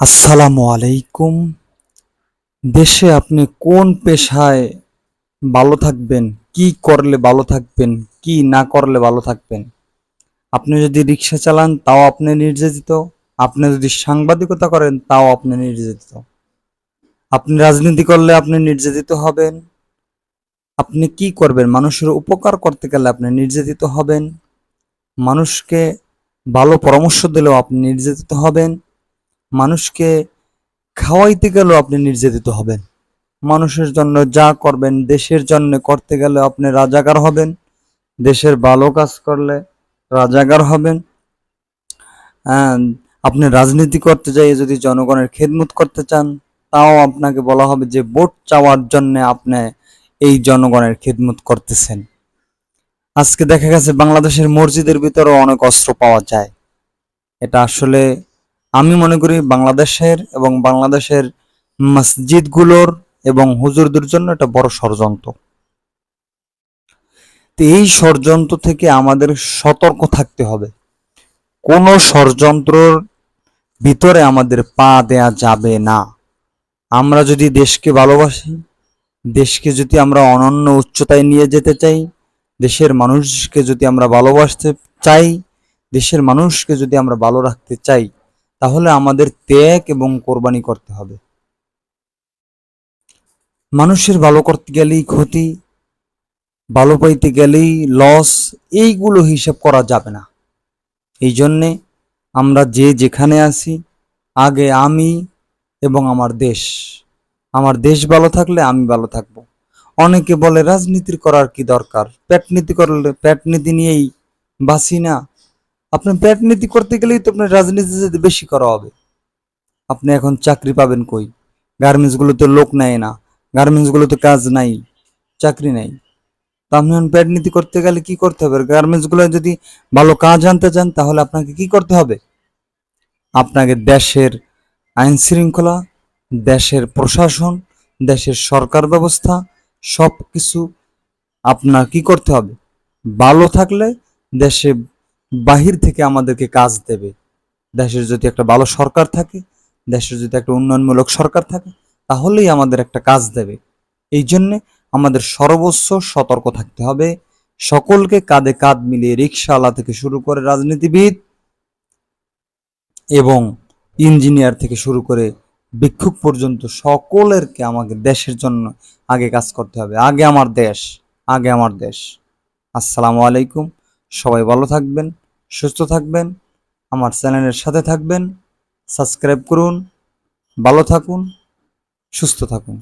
আসসালামু আলাইকুম। দেশে আপনি কোন পেশায় ভালো থাকবেন? কি করলে ভালো থাকবেন? কি না করলে ভালো থাকবেন? আপনি যদি রিক্সা চালান, তাও আপনি নির্যাতিত। আপনি যদি সাংবাদিকতা করেন, তাও আপনি নির্যাতিত। আপনি রাজনীতি করলে আপনি নির্যাতিত হবেন। আপনি কি করবেন? মানুষের উপকার করতে গেলে আপনি নির্যাতিত হবেন। মানুষকে ভালো পরামর্শ দিলেও আপনি নির্যাতিত হবেন। মানুষকে খাওয়াইতে গেলেও আপনি নির্যাতিত হবেন। মানুষের জন্য যা করবেন, দেশের জন্য করতে গেলে আপনি রাজাকার হবেন। দেশের ভালো কাজ করলে রাজাকার হবেন। আপনি রাজনীতি করতে যাই যদি জনগণের খেদমত করতে চান, তাও আপনাকে বলা হবে যে ভোট চাওয়ার জন্য আপনি এই জনগণের খেদমত করতেছেন। আজকে দেখা গেছে বাংলাদেশের মসজিদের ভিতরেও অনেক অস্ত্র পাওয়া যায়। এটা আসলে আমি মনে করি বাংলাদেশের এবং বাংলাদেশের মসজিদগুলোর এবং হুজুরদের জন্য এটা বড় ষড়যন্ত্র। তো এই ষড়যন্ত্র থেকে আমাদের সতর্ক থাকতে হবে। কোনো ষড়যন্ত্রর ভিতরে আমাদের পা দেয়া যাবে না। আমরা যদি দেশকে ভালোবাসি, দেশকে যদি আমরা অনন্য উচ্চতায় নিয়ে যেতে চাই, দেশের মানুষকে যদি আমরা ভালোবাসতে চাই, দেশের মানুষকে যদি আমরা ভালো রাখতে চাই তাহলে আমাদের ত্যাগ এবং কোরবানি করতে হবে। মানুষের ভালো করতে গেলেই ক্ষতি, ভালো পাইতে গেলেই লস এইগুলো হিসাব করা যাবে না। এই জন্যে আমরা যে যেখানে আছি, আগে আমি এবং আমার দেশ। আমার দেশ ভালো থাকলে আমি ভালো থাকব। অনেকে বলে রাজনীতির করার কি দরকার? পেটনীতি করলে পেটনীতি নিয়েই বাঁচি না। আপনি পেটনীতি করতে গেলেই তো আপনার রাজনীতি যদি বেশি করা হবে। আপনি এখন চাকরি পাবেন কই? গার্মেন্টসগুলোতে লোক নেয় না, গার্মেন্টসগুলোতে কাজ নাই, চাকরি নাই। তা আপনি এখন পেটনীতি করতে গেলে কি করতে হবে? গার্মেন্টসগুলো যদি ভালো কাজ আনতে চান, তাহলে আপনাকে কি করতে হবে? আপনাকে দেশের আইন শৃঙ্খলা, দেশের প্রশাসন, দেশের সরকার ব্যবস্থা সব কিছু আপনার কি করতে হবে? ভালো থাকলে দেশে বাহির থেকে আমাদেরকে কাজ দেবে। দেশের যদি একটা ভালো সরকার থাকে, দেশের যদি একটা উন্নয়নমূলক সরকার থাকে, তাহলেই আমাদের একটা কাজ দেবে। এই জন্যে আমাদের সর্বোচ্চ সতর্ক থাকতে হবে। সকলকে কাঁধে কাঁধ মিলিয়ে রিক্সাওয়ালা থেকে শুরু করে রাজনীতিবিদ এবং ইঞ্জিনিয়ার থেকে শুরু করে ভিক্ষুক পর্যন্ত সকলেরকে আমাকে দেশের জন্য আগে কাজ করতে হবে। আগে আমার দেশ, আগে আমার দেশ। আসসালামু আলাইকুম। সবাই ভালো থাকবেন, সুস্থ থাকবেন, আমার চ্যানেলের সাথে থাকবেন, সাবস্ক্রাইব করুন, ভালো থাকুন, সুস্থ থাকুন।